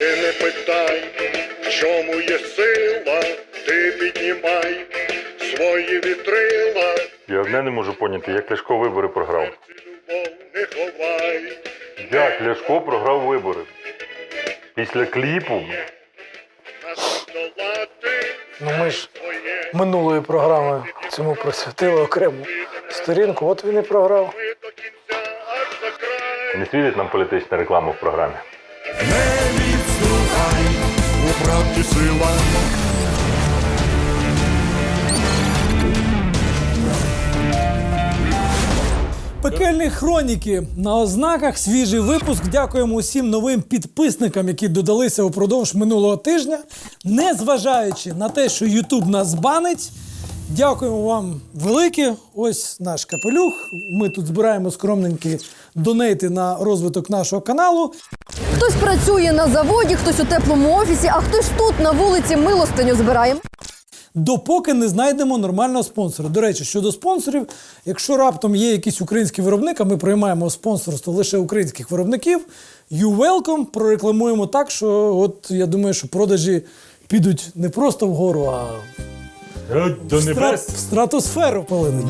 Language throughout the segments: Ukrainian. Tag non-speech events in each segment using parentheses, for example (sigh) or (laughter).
Ти не питай, в чому є сила, ти піднімай свої вітрила, Я одне не можу поняти, як Ляшко вибори програв. любов не ховай. Як Ляшко програв вибори? Після кліпу Ну ми ж минулої програми цьому присвятили окрему сторінку. От він і програв. не світить нам політична реклама в програмі. Не у правді сила. Пекельні хроніки на ознаках свіжий випуск. Дякуємо усім новим підписникам, які додалися упродовж минулого тижня. Незважаючи на те, що Ютуб нас банить. Дякуємо вам велике. Ось наш капелюх. Ми тут збираємо скромненькі донейти на розвиток нашого каналу. Хтось працює на заводі, хтось у теплому офісі, а хтось тут на вулиці милостиню збирає. допоки не знайдемо нормального спонсора. До речі, щодо спонсорів, якщо раптом є якийсь український виробник, а ми приймаємо спонсорство лише українських виробників, you welcome, прорекламуємо так, що от я думаю, що продажі підуть не просто вгору, а До в, стра- в стратосферу полинуть.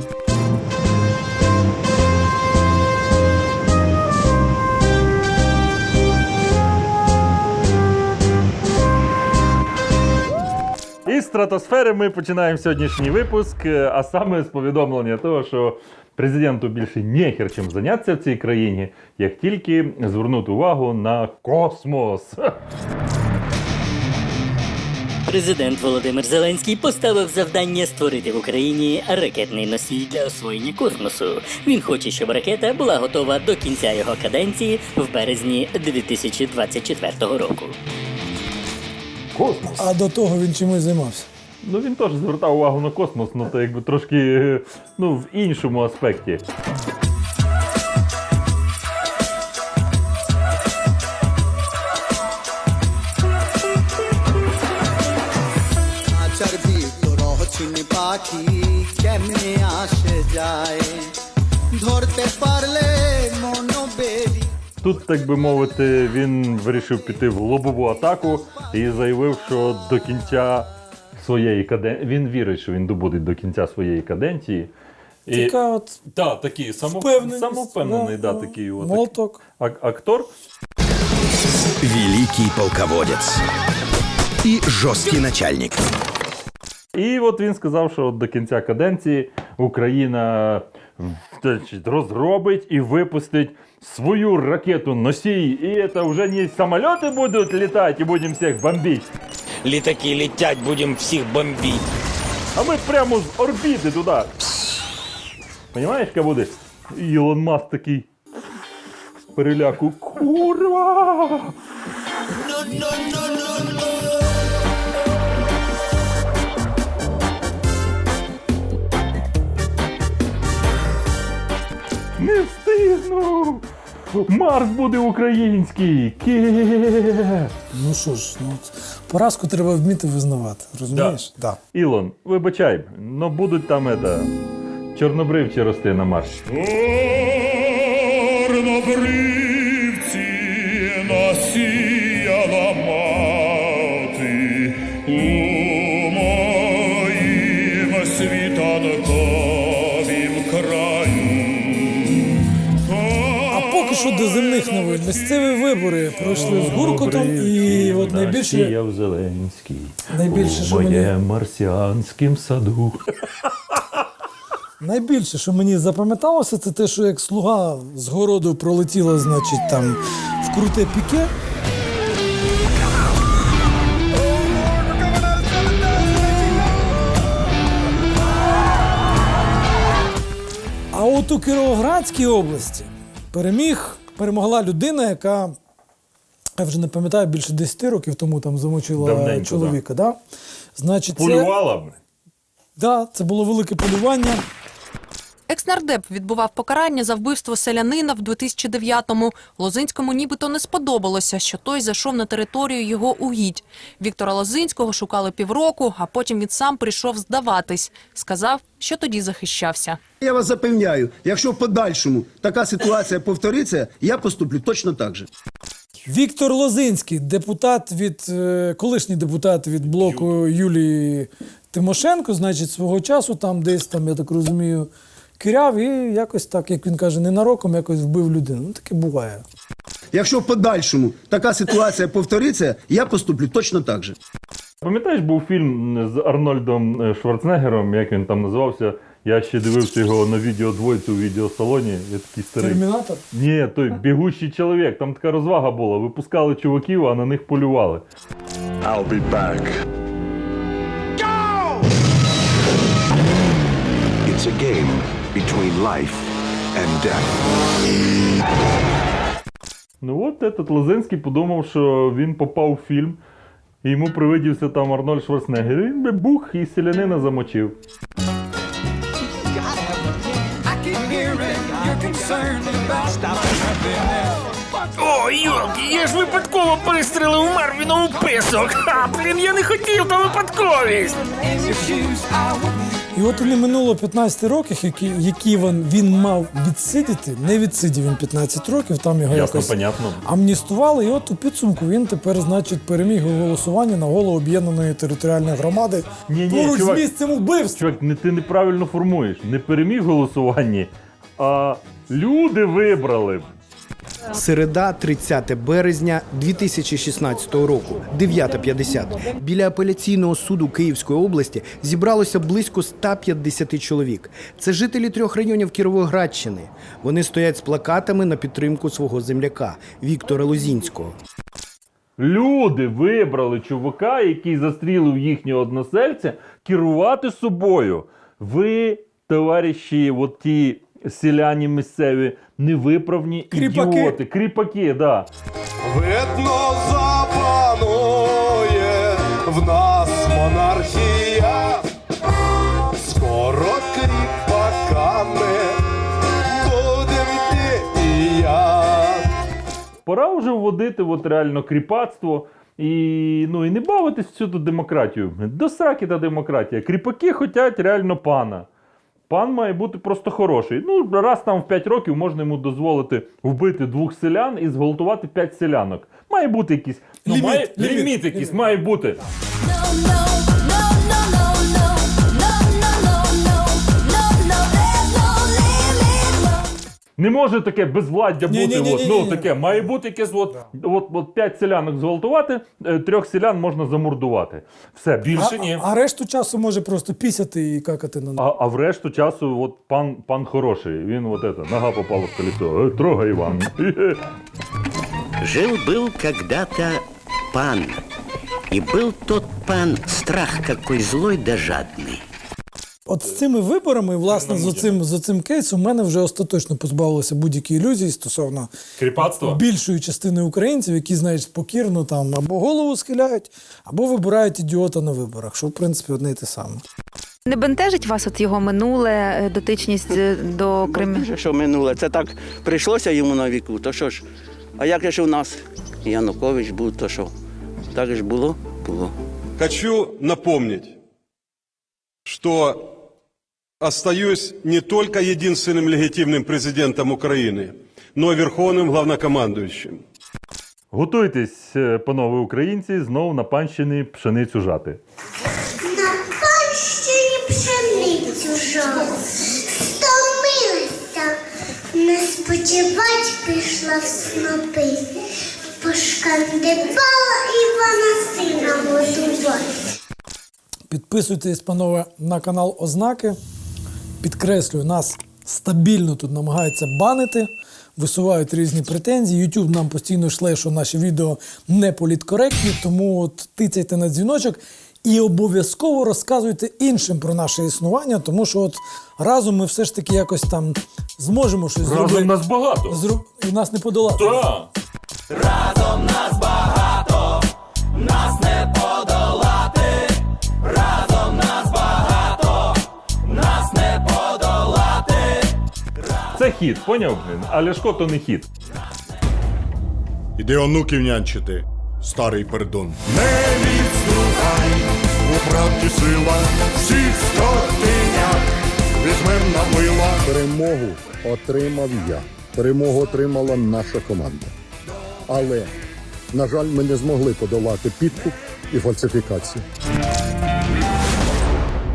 Із стратосфери ми починаємо сьогоднішній випуск, е, а саме з повідомлення того, що президенту більше нехер чим зайнятися в цій країні, як тільки звернути увагу на космос. Президент Володимир Зеленський поставив завдання створити в Україні ракетний носій для освоєння космосу. Він хоче, щоб ракета була готова до кінця його каденції в березні 2024 року. Космос. А до того він чимось займався. Ну він теж звертав увагу на космос, ну то якби трошки е, ну, в іншому аспекті. আচার বিদ্রোহ চিনি পাখি কেমনে আসে যায় ধরতে পারলে মনোবেরি Тут, так би мовити, він вирішив піти в лобову атаку і заявив, що до кінця своєї каденції він вірить, що він добуде до кінця своєї каденції. І... Така от Так, такий само... самовпевнений, да, такий от Молоток. ак- актор. Великий полководец и жесткий начальник. І от він сказав, що до кінця каденції Україна розробить і випустить свою ракету носій. І це вже не самоліти будуть літати і будемо всіх бомбити. Літаки летять, будемо всіх бомбити. А ми прямо з орбіти туди. Понимаєш, яка буде? Ілон Маск такий з переляку. Курва! Не встигну! Марс буде український! Ке! Ну що ж, ну поразку треба вміти визнавати. Розумієш? Да. Ілон, вибачай, но будуть там это, чорнобривці рости на Марсі. Чорнобривці насіяла земних новин. Місцеві вибори пройшли з гуркотом, і от найбільше, Росія в Зеленській. найбільше, що мені марсіанським саду. Найбільше, що мені запам'яталося, це те, що як слуга з городу пролетіла, значить, там в круте піке. А от у Кіровоградській області переміг, перемогла людина, яка, я вже не пам'ятаю, більше 10 років тому там замочила Давненько, чоловіка. Да? Значить, Полювала б. да, це було велике полювання. Екснардеп відбував покарання за вбивство селянина в 2009-му. Лозинському нібито не сподобалося, що той зайшов на територію його угідь. Віктора Лозинського шукали півроку, а потім він сам прийшов здаватись. Сказав, що тоді захищався. Я вас запевняю, якщо в подальшому така ситуація повториться, я поступлю точно так же. Віктор Лозинський, депутат від е, колишній депутат від блоку Юлії Тимошенко, значить, свого часу там десь там, я так розумію, киряв і якось так, як він каже, ненароком якось вбив людину. Ну таке буває. Якщо в подальшому така ситуація повториться, я поступлю точно так же. Пам'ятаєш, був фільм з Арнольдом е, Шварценеггером, як він там називався? Я ще дивився його на відео двойцю у відеосалоні. Я такий старий. Термінатор. Ні, той бігущий чоловік. Там така розвага була. Випускали чуваків, а на них полювали. I'll be back. It's a game between life and death. Ну от этот Лозинський подумав, що він попав в фільм, і йому привидівся там Арнольд Шварценеггер. Він би бух і селянина замочив. О, йолки, я ж випадково перестрелив Марвінову писок. А, блін, я не хотів, то випадковість. І от не минуло 15 років, які, які він, він мав відсидіти. Не відсидів він 15 років, там його Ясно, якось понятно. амністували. І от у підсумку він тепер, значить, переміг у голосуванні на голову об'єднаної територіальної громади Ні-ні, поруч чувак. з місцем убивств. Чувак, не, ти неправильно формуєш. Не переміг голосуванні, а люди вибрали. Середа, 30 березня 2016 року, 9.50. Біля апеляційного суду Київської області зібралося близько 150 чоловік. Це жителі трьох районів Кіровоградщини. Вони стоять з плакатами на підтримку свого земляка Віктора Лозінського. Люди вибрали чувака, який застрілив їхнього односельця, керувати собою. Ви, товариші, от ті селяні місцеві, невиправні Кріпаки. ідіоти, кріпаки, да. Видно запанує в нас монархія. Скоро кріпаками будем ти і я. Пора вже вводити от реально кріпацтво і, ну, і не бавитись в цю ту демократію. До сраки та демократія. Кріпаки хочуть реально пана. Пан має бути просто хороший. Ну, раз там в 5 років можна йому дозволити вбити двох селян і зґвалтувати 5 селянок. Має бути якийсь ну, Ліміт, має, ліміт, ліміт якийсь має бути. Не може таке безвладдя бути. Ні-ні-ні-ні-ні. От, ну, таке. Має бути якесь от, от, от 5 селянок зґвалтувати, е, трьох селян можна замордувати. Все, більше А, ні. а решту часу може просто пісяти і какати на А, а в решту часу от пан, пан хороший. Він от это, нога попала в колесо. Е, Трогай Іван. Жил-был когда-то пан. И был тот пан страх какой злой да жадный. От з цими виборами, власне, з оцим, з оцим кейсом, у мене вже остаточно позбавилося будь-які ілюзії стосовно Кріпацтво? більшої частини українців, які, знаєш, спокірно там або голову схиляють, або вибирають ідіота на виборах, що в принципі одне і те саме. Не бентежить вас от його минуле е, дотичність е, до Кремля? Каже, що минуле, це так прийшлося йому на віку, то що ж? А як же ж у нас Янукович був, то що? Так ж було? Було. Хочу напомнить, что остаюсь не только единственным легитимным президентом Украины, но и верховным главнокомандующим. Готуйтесь, е, панове українці, знову на панщині пшеницю жати. На панщині пшеницю жала, стомилася, не спочивать пішла в снопи, пошкандибала Івана сина годувати. Підписуйтесь, панове, на канал Ознаки. Підкреслюю, нас стабільно тут намагаються банити, висувають різні претензії. YouTube нам постійно шле, що наші відео не політкоректні, тому от тицяйте на дзвіночок і обов'язково розказуйте іншим про наше існування, тому що от разом ми все ж таки якось там зможемо щось Разом зробити. нас багато. Зру... І нас не подолати. Так. Це хід, поняв? блін? А Ляшко то не хід. Іди онуків нянчити, старий пердун. Не відступай, у правді сила, всіх скотиняк, візьмем на мила. Перемогу отримав я. Перемогу отримала наша команда. Але На жаль, ми не змогли подолати підкуп і фальсифікацію.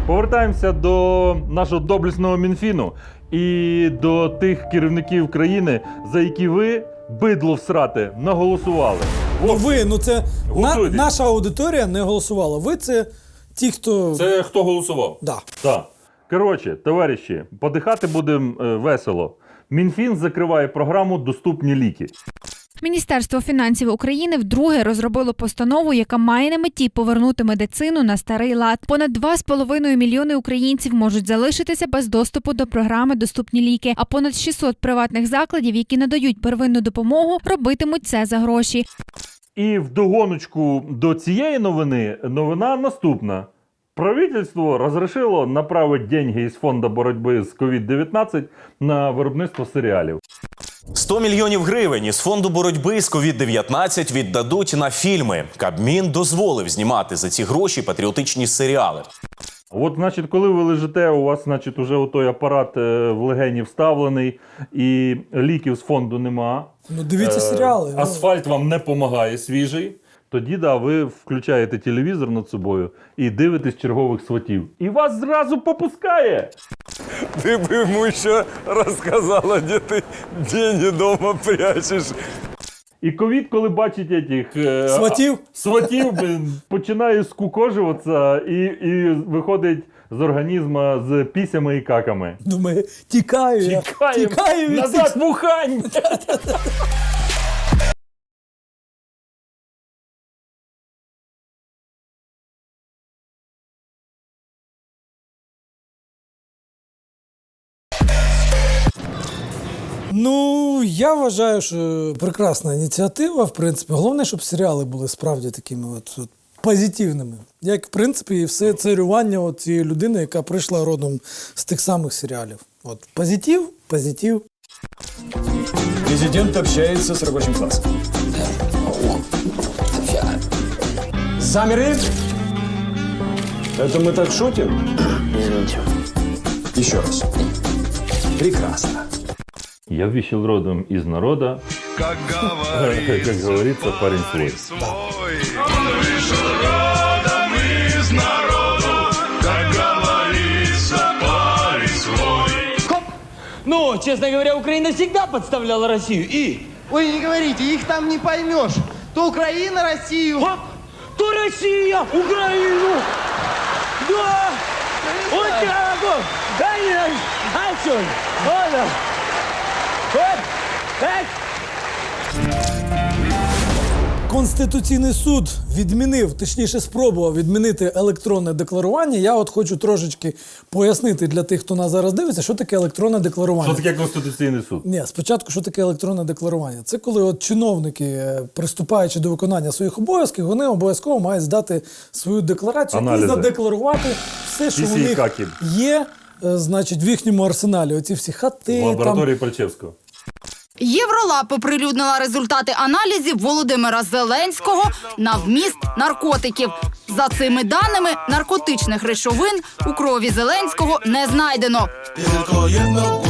Повертаємося до нашого доблесного Мінфіну і до тих керівників країни, за які ви, бидло всрати, наголосували. Ну ви, ну це на, Готуйтесь. наша аудиторія не голосувала. Ви це ті, хто. Це хто голосував? Да. Так. Коротше, товариші, подихати будемо е, весело. Мінфін закриває програму Доступні ліки. Міністерство фінансів України вдруге розробило постанову, яка має на меті повернути медицину на старий лад. Понад 2,5 мільйони українців можуть залишитися без доступу до програми Доступні ліки. А понад 600 приватних закладів, які надають первинну допомогу, робитимуть це за гроші. І в догоночку до цієї новини новина наступна. Правительство розрішило направити деньги із фонду боротьби з COVID-19 на виробництво серіалів. 100 мільйонів гривень із фонду боротьби з COVID-19 віддадуть на фільми. Кабмін дозволив знімати за ці гроші патріотичні серіали. От, значить, коли ви лежите, у вас, значить, уже той апарат е, в легені вставлений, і ліків з фонду нема. Ну дивіться Е, серіали. ну. Асфальт вам не допомагає свіжий. Тоді да, ви включаєте телевізор над собою і дивитесь чергових сватів. І вас зразу попускає. Ты бы ему еще рассказала, где ты деньги дома прячешь. І ковід, коли бачить этих е, Сватів? а- сватів, блін, починає скукожуватися і, і виходить з організму з пісями і каками. Думає, тікаю я. Тікаємо Тікаю від назад цих- в Ухань! (laughs) Ну, я вважаю, що прекрасна ініціатива. В принципі, головне, щоб серіали були справді такими от, от позитивними. Як, в принципі, і все царювання от цієї людини, яка прийшла родом з тих самих серіалів. От позитив, позитив. Президент общается с рабочим классом. Замерли? Это мы так шутим? Извините. Еще раз. Прекрасно. Я вещил родом из народа. Как (laughs) Как говорится, парень свой. Он вышел родом из народу, как говорится, парень свой. Ну, честно говоря, Украина всегда подставляла Россию. И? Ой, не говорите, их там не поймешь. То Украина Россию. то Россия Украину. Да. Вот так вот. Да, не, а что? Вот, Конституційний суд відмінив, точніше, спробував відмінити електронне декларування. Я от хочу трошечки пояснити для тих, хто нас зараз дивиться, що таке електронне декларування. Що таке Конституційний суд? Ні, спочатку, що таке електронне декларування? Це коли от чиновники, е, приступаючи до виконання своїх обов'язків, вони обов'язково мають здати свою декларацію Аналізи. і задекларувати все, що у них є, е, значить, в їхньому арсеналі. Оці всі хати. В там, лабораторії Пальчевського. Євролаб оприлюднила результати аналізів Володимира Зеленського на вміст наркотиків. За цими даними, наркотичних речовин у крові Зеленського не знайдено. Tylko jedno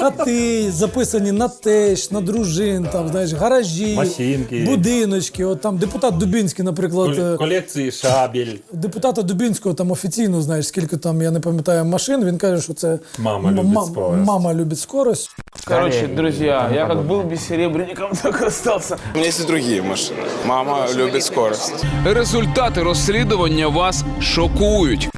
Хати записані на теж, на дружин, там, знаєш, гаражі, Машинки. будиночки. От там депутат Дубінський, наприклад, е, Колекції шабель. депутата Дубінського там офіційно, знаєш, скільки там, я не пам'ятаю, машин. Він каже, що це Мама м- любить ма- скорость. Мама любить скорость. Короче, друзья, я как был бессеребренником, так и остался. У меня есть и другие машины. Мама любит скорость. Результати розслідування вас шокують.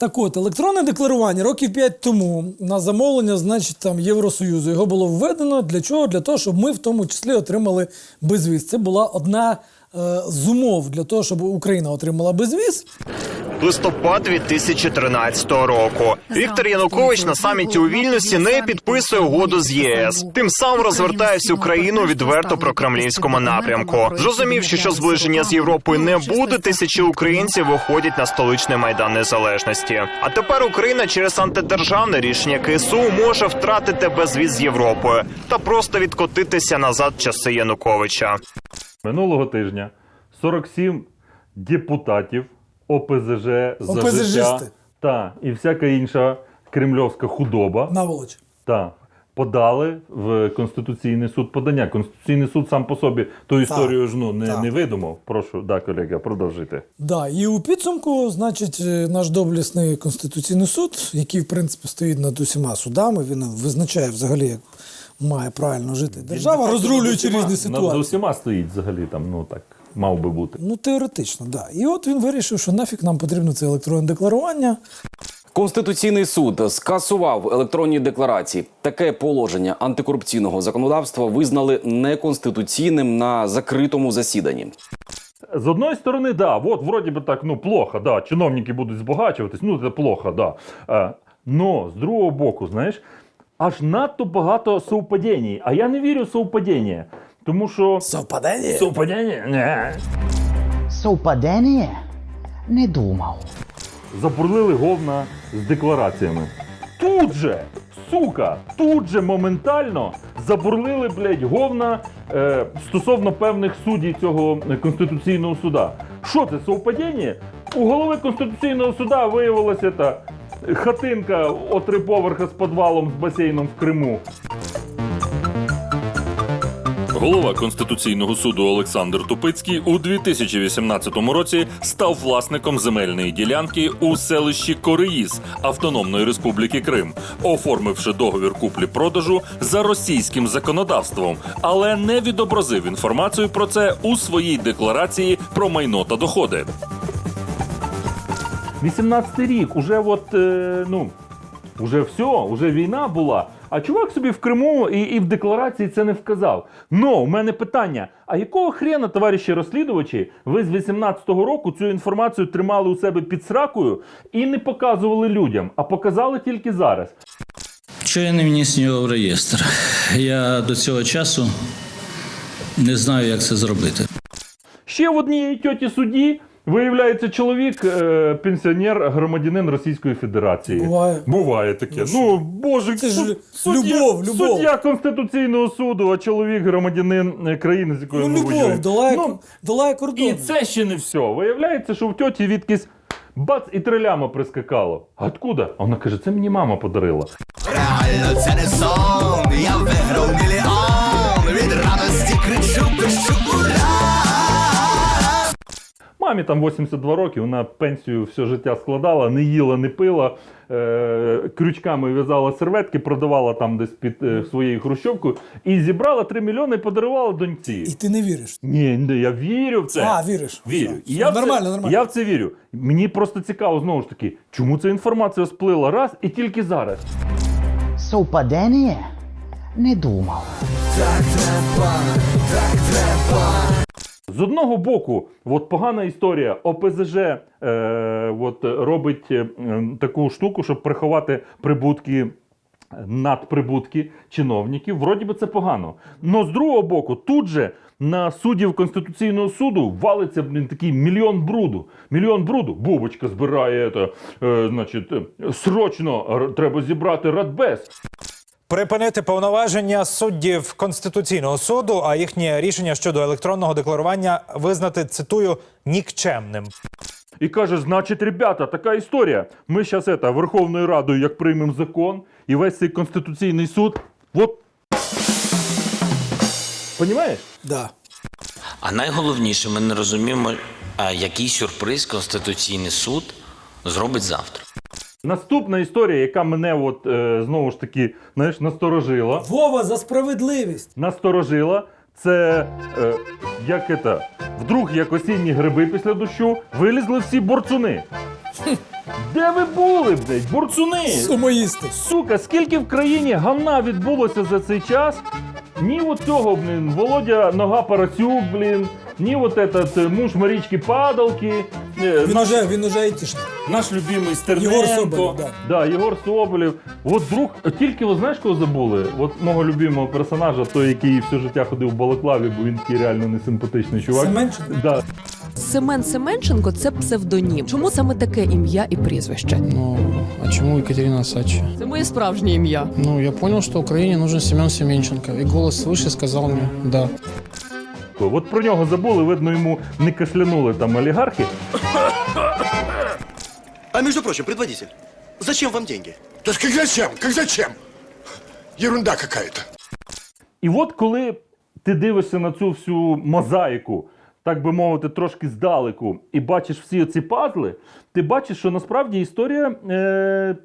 Так от, електронне декларування років 5 тому на замовлення, значить, там Євросоюзу його було введено. Для чого? Для того, щоб ми в тому числі отримали безвіз. Це була одна е, з умов для того, щоб Україна отримала безвіз. Листопад 2013 року. Віктор Янукович на саміті у Вільнюсі не підписує угоду з ЄС. Тим самим розвертає всю країну відверто про кремлівському напрямку. Зрозумівши, що зближення з Європою не буде, тисячі українців виходять на столичний майдан незалежності. А тепер Україна через антидержавне рішення КСУ може втратити безвіз з Європою та просто відкотитися назад в часи Януковича. Минулого тижня 47 депутатів ОПЗЖ за життя та і всяка інша кремльовська худоба. Наволоч. Та подали в Конституційний суд подання. Конституційний суд сам по собі ту історію ж ну не, не видумав. Прошу, да, колега, продовжуйте. Да, і у підсумку, значить, е, наш доблісний конституційний суд, який в принципі стоїть над усіма судами, він визначає взагалі, як має правильно жити держава, розрулюючи різні Над ситуації. усіма стоїть взагалі там, ну так, мав би бути. Ну, теоретично, так. Да. І от він вирішив, що нафіг нам потрібно це електронне декларування. Конституційний суд скасував електронні декларації. Таке положення антикорупційного законодавства визнали неконституційним на закритому засіданні. З одної сторони, да, от вроді би так, ну плохо, да, чиновники будуть збагачуватись, ну це плохо, да. Е, но з другого боку, знаєш, аж надто багато совпадінь. А я не вірю в совпадіння. Тому що. Совпадіння? Совпадіння? Не. Совпадение? Не думав. Забурлили говна з деклараціями. Тут же, сука, тут же моментально забурлили, блядь, говна е, стосовно певних суддів цього Конституційного суда. Що це, совпадіння? У голови Конституційного суда виявилася та хатинка о три поверха з підвалом з басейном в Криму. Голова Конституційного суду Олександр Тупицький у 2018 році став власником земельної ділянки у селищі Кореїз Автономної Республіки Крим, оформивши договір куплі-продажу за російським законодавством, але не відобразив інформацію про це у своїй декларації про майно та доходи. 18 рік, уже от, е, ну, уже все, уже війна була. А чувак собі в Криму і, і в декларації це не вказав. Ну, у мене питання: а якого хрена, товариші розслідувачі, ви з 18-го року цю інформацію тримали у себе під сракою і не показували людям, а показали тільки зараз? Що я не вніс його в реєстр? Я до цього часу не знаю, як це зробити. Ще в одній тьоті судді виявляється чоловік, е, пенсіонер, громадянин Російської Федерації. Буває. Буває таке. Ну, боже, Це ж суд- суддя- любов, любов. Суддя Конституційного суду, а чоловік громадянин е, країни, з якою Ну, ми воюємо. любов, долає, Ну, долає кордон. і це ще не все. Виявляється, що в тьоті відкись бац і три ляма прискакало. А откуда? А вона каже, це мені мама подарила. Реально це не сон, я виграв мільйон, від радості кричу, пишу ура! Мамі там 82 роки, вона пенсію все життя складала, не їла, не пила, е- крючками в'язала серветки, продавала там десь під е, своєю хрущовкою і зібрала 3 мільйони і подарувала доньці. І ти не віриш. Ні, ні, я вірю в це. А, віриш. Вірю. Все, І все. я в це- Нормально, нормально. Я в це вірю. Мені просто цікаво знову ж таки, чому ця інформація сплила раз і тільки зараз. Совпадение? Не думав. Так треба, так треба. З одного боку, от погана історія. ОПЗЖ е, от, робить е, таку штуку, щоб приховати прибутки. Надприбутки чиновників, вроді би це погано. Но з другого боку, тут же на суддів Конституційного суду валиться блін, такий мільйон бруду. Мільйон бруду. Бубочка збирає, це, е, значить, е, срочно треба зібрати радбез. Припинити повноваження суддів Конституційного суду, а їхнє рішення щодо електронного декларування визнати цитую нікчемним. І каже: значить, ребята, така історія. Ми зараз это, Верховною Радою, як приймемо закон, і весь цей Конституційний суд. Вот. Понімаєш? Да. А найголовніше, ми не розуміємо, а який сюрприз Конституційний суд зробить завтра. Наступна історія, яка мене от, е, знову ж таки знаєш, насторожила. Вова за справедливість. Насторожила. Це е, як це, вдруг як осінні гриби після дощу вилізли всі борцуни. Де ви були, блядь, борцуни? Сумоїсти. Сука, скільки в країні гавна відбулося за цей час? Ні от цього, блін, Володя Нога Парасюк, блін, ні от этот муж Марічки Падалки. е, Він уже, він уже айтішник. наш любимий Стерненко. Єгор Соболєв, да. Да, Єгор Соболєв. От друг, тільки ви знаєш, кого забули? От мого любимого персонажа, той, який все життя ходив в балаклаві, бо він такий реально несимпатичний чувак. Семенченко? Да. Семен Семенченко це псевдонім. Чому саме таке ім'я і прізвище? Ну, а чему Екатерина Сачи? Це моє справжнє ім'я. Ну, я понял, что Украине нужен Семен Семенченко. И голос свыше сказал мне «да». От про нього забули, видно, йому не кашлянули там олігархи. А между прочим, предводитель, зачем вам деньги? Так как зачем? Как зачем? Ерунда какая-то. І от коли ти дивишся на цю всю мозаїку, так би мовити, трошки здалеку, і бачиш всі ці пазли, ти бачиш, що насправді історія е-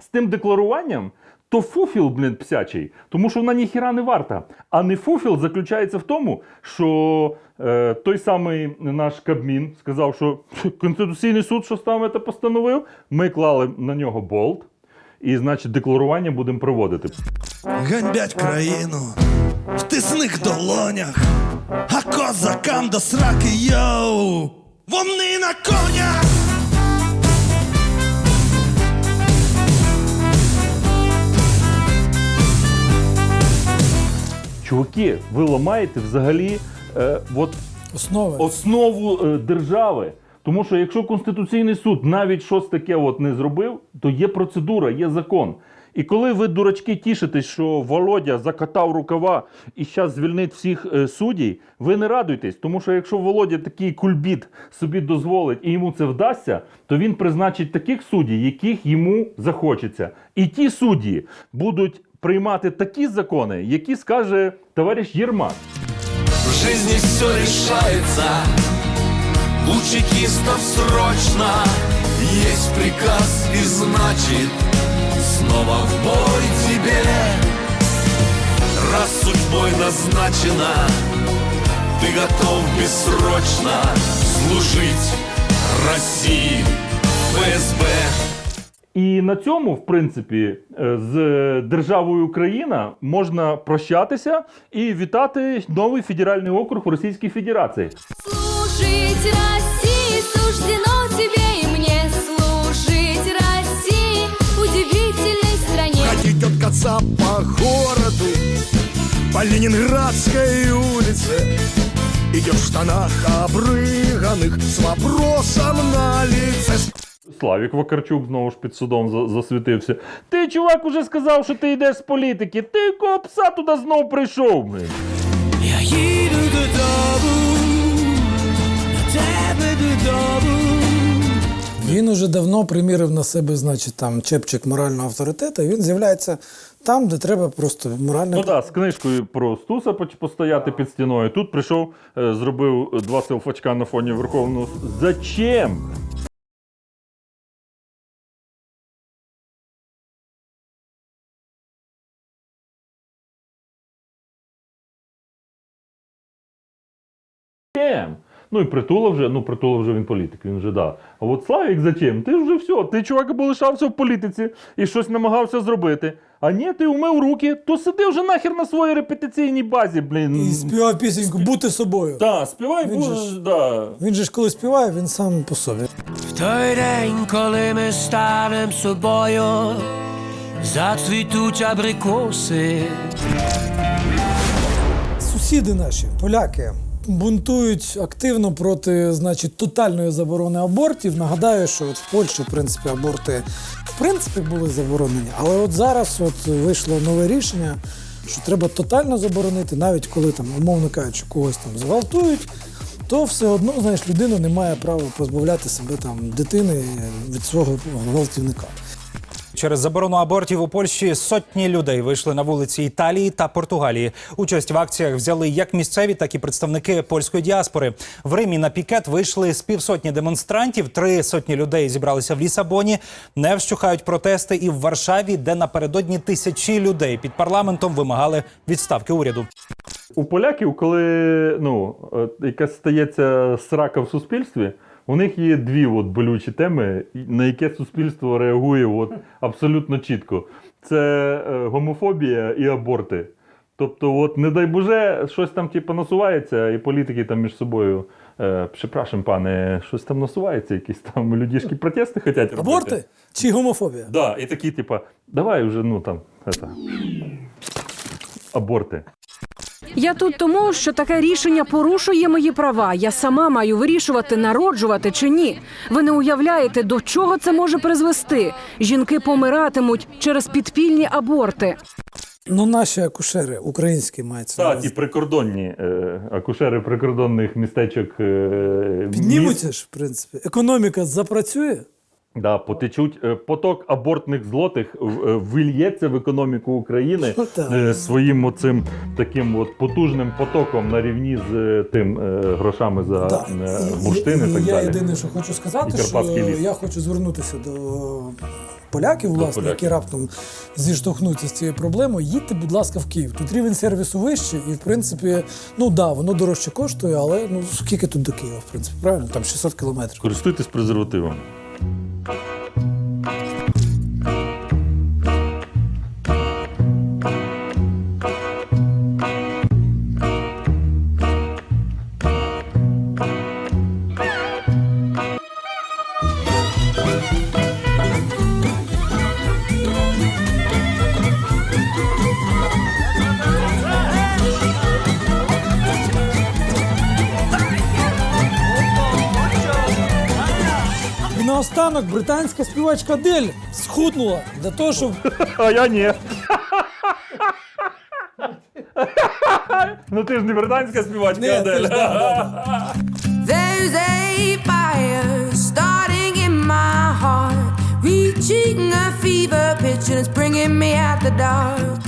з тим декларуванням. То фуфіл, блін, псячий, тому що вона ніхіра не варта. А не фуфіл заключається в тому, що е, той самий наш Кабмін сказав, що Конституційний суд, що саме це постановив, ми клали на нього болт, і, значить, декларування будемо проводити. Ганьбять країну в тисних долонях, а козакам до сраки йоу, вони на конях. Чуваки, ви ламаєте взагалі е, от Основи. основу е, держави. Тому що якщо Конституційний суд навіть щось таке от не зробив, то є процедура, є закон. І коли ви, дурачки, тішитесь, що Володя закатав рукава і зараз звільнить всіх е, суддів, ви не радуйтесь, тому що якщо Володя такий кульбіт собі дозволить і йому це вдасться, то він призначить таких суддів, яких йому захочеться. І ті судді будуть приймати такі закони, які скаже товариш Єрмак. В жизни все решается У чекистов срочно. Есть приказ и значит Снова в бой тебе. Раз судьбой назначено Ты готов бессрочно Служить ФСБ І на цьому, в принципі, е, з державою Україна можна прощатися і вітати новий федеральний округ в Російській Федерації. Служить России суждено тебе и мне Служить России удивительной стране Ходить от конца по городу, по Ленинградской улице. Идет в штанах обрыганных с вопросом на лице. Славік Вакарчук знову ж під судом засвітився. Ти, чувак, уже сказав, що ти йдеш з політики. Ти якого пса туди знов прийшов? Блин? Я їду додому, до тебе додому. Він уже давно примірив на себе, значить, там чепчик морального авторитету, і він з'являється там, де треба просто морально. Ну так, з книжкою про Стуса постояти під стіною. Тут прийшов, е, зробив два селфачка на фоні Верховного. Зачем? Ну і притула вже, ну притула вже він політик, він вже да. А от Славік зачем? Ти вже все, ти чувак або лишався в політиці і щось намагався зробити. А ні, ти умив руки, то сиди вже нахер на своїй репетиційній базі, блін. І співав пісеньку бути собою. Так, співай, Він же ж- да. Він же ж коли співає, він сам по собі. В той день, коли ми станем собою, зацвітуть абрикоси. Сусіди наші, поляки, бунтують активно проти значить, тотальної заборони абортів. Нагадаю, що от в Польщі, в принципі, аборти в принципі були заборонені. Але от зараз от вийшло нове рішення, що треба тотально заборонити, навіть коли там, умовно кажучи, когось там зґвалтують. То все одно, знаєш, людина не має права позбавляти себе там дитини від свого гвалтівника. Через заборону абортів у Польщі сотні людей вийшли на вулиці Італії та Португалії. Участь в акціях взяли як місцеві, так і представники польської діаспори. В Римі на пікет вийшли з півсотні демонстрантів. Три сотні людей зібралися в Лісабоні. Не вщухають протести і в Варшаві, де напередодні тисячі людей під парламентом вимагали відставки уряду. У поляків, коли ну, е, якась стається срака в суспільстві, у них є дві от болючі теми, на яке суспільство реагує от абсолютно чітко. Це е, гомофобія і аборти. Тобто, от, не дай Боже, щось там типу, насувається, і політики там між собою. Е, Припрашим, пане, щось там насувається, якісь там людішки протести хочуть робити. Аборти чи гомофобія? Да, і такі, типа, давай вже, ну там, это, аборти. Я тут тому, що таке рішення порушує мої права. Я сама маю вирішувати, народжувати чи ні. Ви не уявляєте, до чого це може призвести. Жінки помиратимуть через підпільні аборти. Ну, наші акушери, українські мається. Так, ті прикордонні е, акушери прикордонних містечок. Е, Піднімуться ж, в принципі. Економіка запрацює. Да, потечуть е, поток абортних злотих е, вильється в економіку України Ну, е, своїм оцим таким от потужним потоком на рівні з тим е, грошами за І- бурштини. і і так я далі. єдине, що хочу сказати, що ліс. я хочу звернутися до поляків, власне, поляків. які раптом зіштовхнуться з цією проблемою. Їдьте, будь ласка, в Київ. Тут рівень сервісу вищий, і в принципі, ну да, воно дорожче коштує, але ну скільки тут до Києва, в принципі, правильно? Там 600 кілометрів. Користуйтесь презервативом. Британська співачка Адель схуднула для того, щоб (laughs) А я ні. Ну ти ж не британська співачка, Ні, ти Адель. ж, да, да, There's a fire starting in my heart, reaching a fever pitch, and it's bringing me out the dark.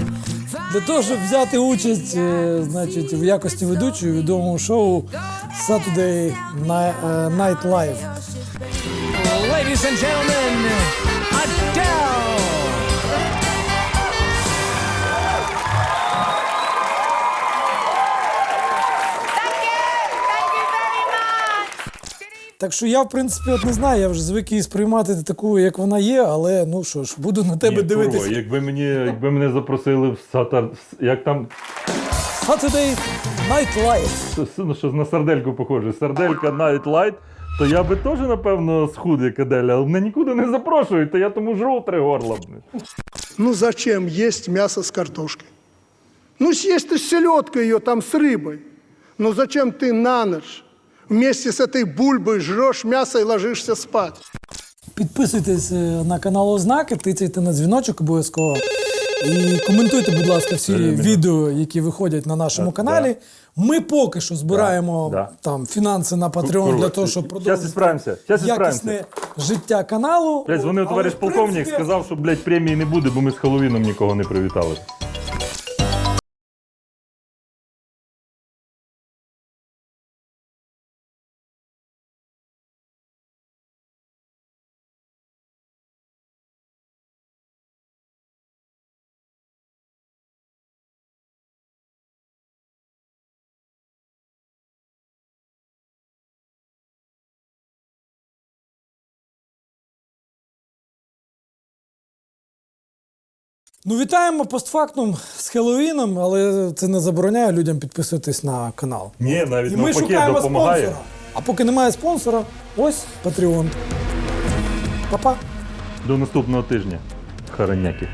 Для того, щоб взяти участь е, значить, в якості ведучої відомого шоу Saturday Ni- е, Night Live. Ladies and gentlemen, Adele. Так що я, в принципі, от не знаю, я вже звик її сприймати таку, як вона є, але ну що ж, буду на тебе Ні, дивитися. курва, якби мені, якби мене запросили в сатар, як там Saturday Night Live. с- с- ну, що на сардельку похоже, сарделька Night Light, то я би теж, напевно, схуд, як Аделя, але мене нікуди не запрошують, то я тому жру три горла. блін. Ну зачем есть мясо с картошкой? Ну съесть ты селедкой ее там с рыбой. Ну зачем ты на ночь вместе с этой бульбой жрешь мясо и ложишься спать? Підписуйтесь е, на канал Ознаки, тицяйте на дзвіночок обов'язково. І коментуйте, будь ласка, всі відео, які виходять на нашому каналі. Ми поки що збираємо Да, там фінанси на Patreon для того, щоб продовжити щас якісне життя каналу. Блять, дзвонив Але, товариш в полковник, принципі, сказав, що блядь, премії не буде, бо ми з Хеллоуіном нікого не привітали. Ну, вітаємо постфактум з Хеллоуіном, але це не забороняє людям підписуватись на канал. Ні, навіть І ми навпаки шукаємо допомагає. спонсора. А поки немає спонсора, ось Patreon. Па-па. До наступного тижня. Хараняки.